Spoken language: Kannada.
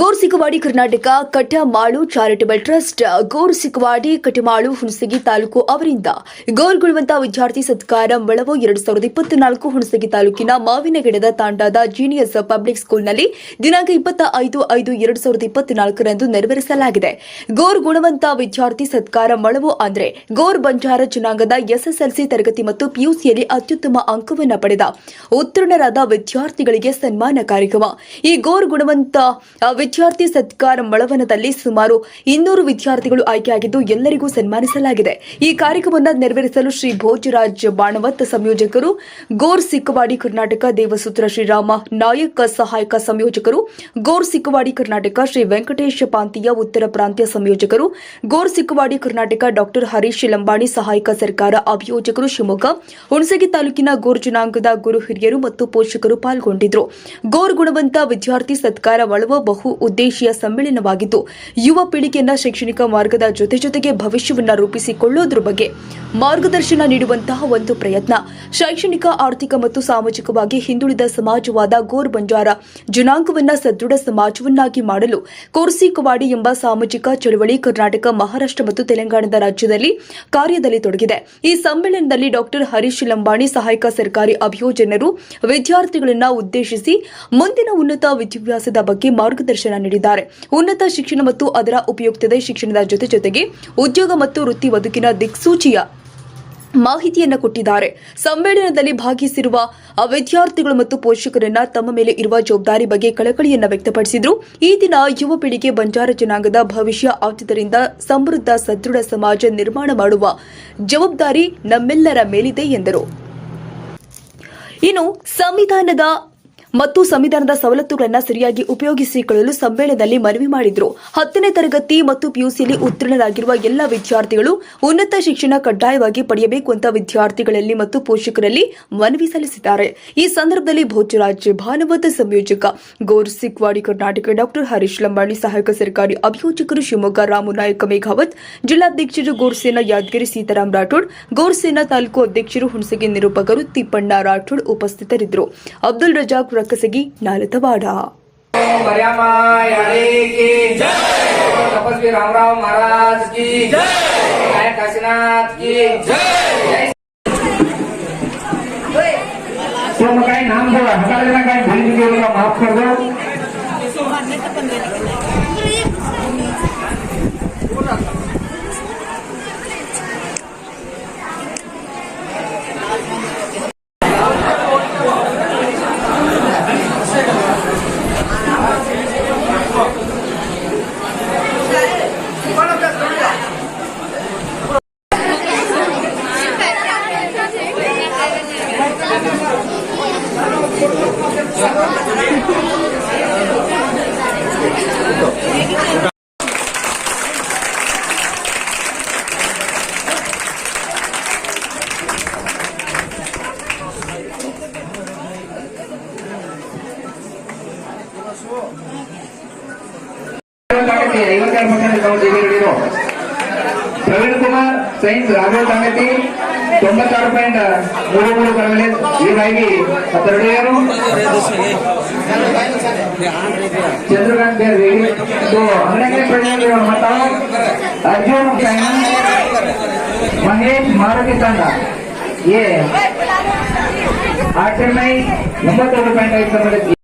ಗೋರ್ಸಿಕವಾಡಿ ಕರ್ನಾಟಕ ಕಟ್ಟಮಾಳು ಚಾರಿಟಬಲ್ ಟ್ರಸ್ಟ್ ಗೋರ್ಸಿಕವಾಡಿ ಕಟ್ಟಮಾಳು ಹುಣಸಗಿ ತಾಲೂಕು ಅವರಿಂದ ಗೋರ್ಗುಳುವಂತ ವಿದ್ಯಾರ್ಥಿ ಸತ್ಕಾರ ಮಳವೋ ಎರಡು ಸಾವಿರದ ಇಪ್ಪತ್ನಾಲ್ಕು ಹುಣಸಗಿ ತಾಲೂಕಿನ ಮಾವಿನಗಿಡದ ತಾಂಡಾದ ಜೀನಿಯಸ್ ಪಬ್ಲಿಕ್ ಸ್ಕೂಲ್ನಲ್ಲಿ ದಿನಾಂಕ ಇಪ್ಪತ್ತ ಐದು ಐದು ಎರಡು ಸಾವಿರದ ಇಪ್ಪತ್ನಾಲ್ಕರಂದು ನೆರವೇರಿಸಲಾಗಿದೆ. ಗೋರ್ ಗುಣವಂತ ವಿದ್ಯಾರ್ಥಿ ಸತ್ಕಾರ ಮಳವೋ ಅಂದ್ರೆ ಗೋರ್ ಬಂಜಾರ ಜನಾಂಗದ ಎಸ್ಎಸ್ಎಲ್ಸಿ ತರಗತಿ ಮತ್ತು ಪಿಯುಸಿಯಲ್ಲಿ ಅತ್ಯುತ್ತಮ ಅಂಕವನ್ನು ಪಡೆದ ಉತ್ತೀರ್ಣರಾದ ವಿದ್ಯಾರ್ಥಿಗಳಿಗೆ ಸನ್ಮಾನ ಕಾರ್ಯಕ್ರಮ. ಈ ಗೋರ್ ಗುಣವಂತ ವಿದ್ಯಾರ್ಥಿ ಸತ್ಕಾರ ಮಳವನದಲ್ಲಿ ಸುಮಾರು ಇನ್ನೂರು ವಿದ್ಯಾರ್ಥಿಗಳು ಆಯ್ಕೆಯಾಗಿದ್ದು ಎಲ್ಲರಿಗೂ ಸನ್ಮಾನಿಸಲಾಗಿದೆ. ಈ ಕಾರ್ಯಕ್ರಮವನ್ನು ನೆರವೇರಿಸಲು ಶ್ರೀ ಭೋಜರಾಜ್ ಬಾಣವತ್ ಸಂಯೋಜಕರು, ಗೋರ್ ಸಿಕ್ಕವಾಡಿ ಕರ್ನಾಟಕ ದೇವಸೂತ್ರ ಶ್ರೀರಾಮ ನಾಯಕ ಸಹಾಯಕ ಸಂಯೋಜಕರು, ಗೋರ್ ಸಿಕ್ಕವಾಡಿ ಕರ್ನಾಟಕ ಶ್ರೀ ವೆಂಕಟೇಶ ಪಾಂತಿಯ ಉತ್ತರ ಪ್ರಾಂತ್ಯ ಸಂಯೋಜಕರು, ಗೋರ್ ಸಿಕ್ಕವಾಡಿ ಕರ್ನಾಟಕ ಡಾಕ್ಟರ್ ಹರೀಶ್ ಲಂಬಾಣಿ ಸಹಾಯಕ ಸರ್ಕಾರ ಅಭಿಯೋಜಕರು ಶಿವಮೊಗ್ಗ, ಹುಣಸಗಿ ತಾಲೂಕಿನ ಗೋರ್ ಜನಾಂಗದ ಗುರು ಹಿರಿಯರು ಮತ್ತು ಪೋಷಕರು ಪಾಲ್ಗೊಂಡಿದ್ದರು. ಗೋರ್ ಗುಣವಂತ ವಿದ್ಯಾರ್ಥಿ ಸತ್ಕಾರ ಒಳವ ಬಹು ಉದ್ದೇಶೀಯ ಸಮ್ಮೇಳನವಾಗಿದ್ದು, ಯುವ ಪೀಳಿಗೆಯನ್ನ ಶೈಕ್ಷಣಿಕ ಮಾರ್ಗದ ಜೊತೆ ಜೊತೆಗೆ ಭವಿಷ್ಯವನ್ನ ರೂಪಿಸಿಕೊಳ್ಳುವುದರ ಬಗ್ಗೆ ಮಾರ್ಗದರ್ಶನ ನೀಡುವಂತಹ ಒಂದು ಪ್ರಯತ್ನ. ಶೈಕ್ಷಣಿಕ, ಆರ್ಥಿಕ ಮತ್ತು ಸಾಮಾಜಿಕವಾಗಿ ಹಿಂದುಳಿದ ಸಮಾಜವಾದ ಗೋರ್ ಬಂಜಾರ ಜನಾಂಗವನ್ನ ಸದೃಢ ಸಮಾಜವನ್ನಾಗಿ ಮಾಡಲು ಕೋರ್ಸಿ ಕವಾಡಿ ಎಂಬ ಸಾಮಾಜಿಕ ಚಳವಳಿ ಕರ್ನಾಟಕ, ಮಹಾರಾಷ್ಟ್ರ ಮತ್ತು ತೆಲಂಗಾಣದ ರಾಜ್ಯದಲ್ಲಿ ಕಾರ್ಯದಲ್ಲಿ ತೊಡಗಿದೆ. ಈ ಸಮ್ಮೇಳನದಲ್ಲಿ ಡಾಕ್ಟರ್ ಹರೀಶ್ ಲಂಬಾಣಿ, ಸಹಾಯಕ ಸರ್ಕಾರಿ ಅಭಿಯೋಜನರು, ವಿದ್ಯಾರ್ಥಿಗಳನ್ನು ಉದ್ದೇಶಿಸಿ ಮುಂದಿನ ಉನ್ನತ ವಿದ್ಯಾಭ್ಯಾಸದ ಬಗ್ಗೆ ಮಾರ್ಗದರ್ಶನ ನೀಡಿದ್ದಾರೆ. ಉನ್ನತ ಶಿಕ್ಷಣ ಮತ್ತು ಅದರ ಉಪಯುಕ್ತತೆ ಶಿಕ್ಷಣದ ಜೊತೆ ಜೊತೆಗೆ ಉದ್ಯೋಗ ಮತ್ತು ವೃತ್ತಿ ಬದುಕಿನ ದಿಕ್ಸೂಚಿಯ ಮಾಹಿತಿಯನ್ನು ಕೊಟ್ಟಿದ್ದಾರೆ. ಸಮ್ಮೇಳನದಲ್ಲಿ ಭಾಗಿಸಿರುವ ವಿದ್ಯಾರ್ಥಿಗಳು ಮತ್ತು ಪೋಷಕರನ್ನ ತಮ್ಮ ಮೇಲೆ ಇರುವ ಜವಾಬ್ದಾರಿ ಬಗ್ಗೆ ಕಳಕಳಿಯನ್ನು ವ್ಯಕ್ತಪಡಿಸಿದ್ರು. ಈ ದಿನ ಯುವ ಪೀಳಿಗೆ ಬಂಜಾರ ಜನಾಂಗದ ಭವಿಷ್ಯ ಆದುದರಿಂದ ಸಮೃದ್ಧ ಸದೃಢ ಸಮಾಜ ನಿರ್ಮಾಣ ಮಾಡುವ ಜವಾಬ್ದಾರಿ ನಮ್ಮೆಲ್ಲರ ಮೇಲಿದೆ ಎಂದರು. ಇನ್ನು ಸಂವಿಧಾನದ ಮತ್ತು ಸಂವಿಧಾನದ ಸವಲತ್ತುಗಳನ್ನು ಸರಿಯಾಗಿ ಉಪಯೋಗಿಸಿಕೊಳ್ಳಲು ಸಮ್ಮೇಳನದಲ್ಲಿ ಮನವಿ ಮಾಡಿದ್ರು. ಹತ್ತನೇ ತರಗತಿ ಮತ್ತು ಪಿಯುಸಿಯಲ್ಲಿ ಉತ್ತೀರ್ಣರಾಗಿರುವ ಎಲ್ಲ ವಿದ್ಯಾರ್ಥಿಗಳು ಉನ್ನತ ಶಿಕ್ಷಣ ಕಡ್ಡಾಯವಾಗಿ ಪಡೆಯಬೇಕು ಅಂತ ವಿದ್ಯಾರ್ಥಿಗಳಲ್ಲಿ ಮತ್ತು ಪೋಷಕರಲ್ಲಿ ಮನವಿ ಸಲ್ಲಿಸಿದ್ದಾರೆ. ಈ ಸಂದರ್ಭದಲ್ಲಿ ಭೋಜರಾಜ್ ಭಾನುವಾದ ಸಂಯೋಜಕ ಗೋರ್ ಸಿಕ್ವಾಡಿ, ಕರ್ನಾಟಕ ಡಾಕ್ಟರ್ ಹರೀಶ್ ಲಂಬಾಣಿ, ಸಹಾಯಕ ಸರ್ಕಾರಿ ಅಭಿಯೋಜಕರು ಶಿವಮೊಗ್ಗ, ರಾಮು ನಾಯಕ ಮೇಘಾವತ್, ಜಿಲ್ಲಾಧ್ಯಕ್ಷರು ಗೋರ್ಸೇನಾ ಯಾದಗಿರಿ ಸೀತಾರಾಮ್ ರಾಠೋಡ್ ಗೋರ್ಸೇನಾ ತಾಲೂಕು ಅಧ್ಯಕ್ಷರು ಹುಣಸಗಿ ನಿರೂಪಕರು ತಿಪ್ಪಣ್ಣ ರಾಠೋಡ್ ಉಪಸ್ಥಿತರಿದ್ದರು. ಅಬ್ದುಲ್ ರಜಾಕ್ ರಕ್ಕಸಗಿ ನಾಲತವಾಡ मर्यामा यादे की जय तपस्वी रामराव महाराज की जय नायक काशीनाथ की जय तो मग काही नाम बोला हटायला काही भूल गेलो का माफ कर दो ಐವತ್ತಾರು ಕಾರ್ಯಕ್ರಮಕ್ಕೆ ನಾವು ತೆಗೆದಿರೋ ಪ್ರವೀಣ್ ಕುಮಾರ್ ಸೈನ್ಸ್ ರಾಘವ್ ತಗತಿ ತೊಂಬತ್ತಾರು ಪಾಯಿಂಟ್ ಮೂರು ಮೂರು ಕಣದಲ್ಲಿ ಹೀಗಾಗಿ ಹತ್ತೆರಡು ಚಂದ್ರಕಾಂತ್ ಬೇರೆ ಹನ್ನೆರಡನೇ ಪ್ರಜೆಗಳು ಮತ ಅರ್ಜುನ್ ಮಹೇಶ್ ಮಾರುತಿ ತಂಡ ಏ ಆಚರಣೆ ಒಂಬತ್ತೊಂದು ಪಾಯಿಂಟ್ ಐದು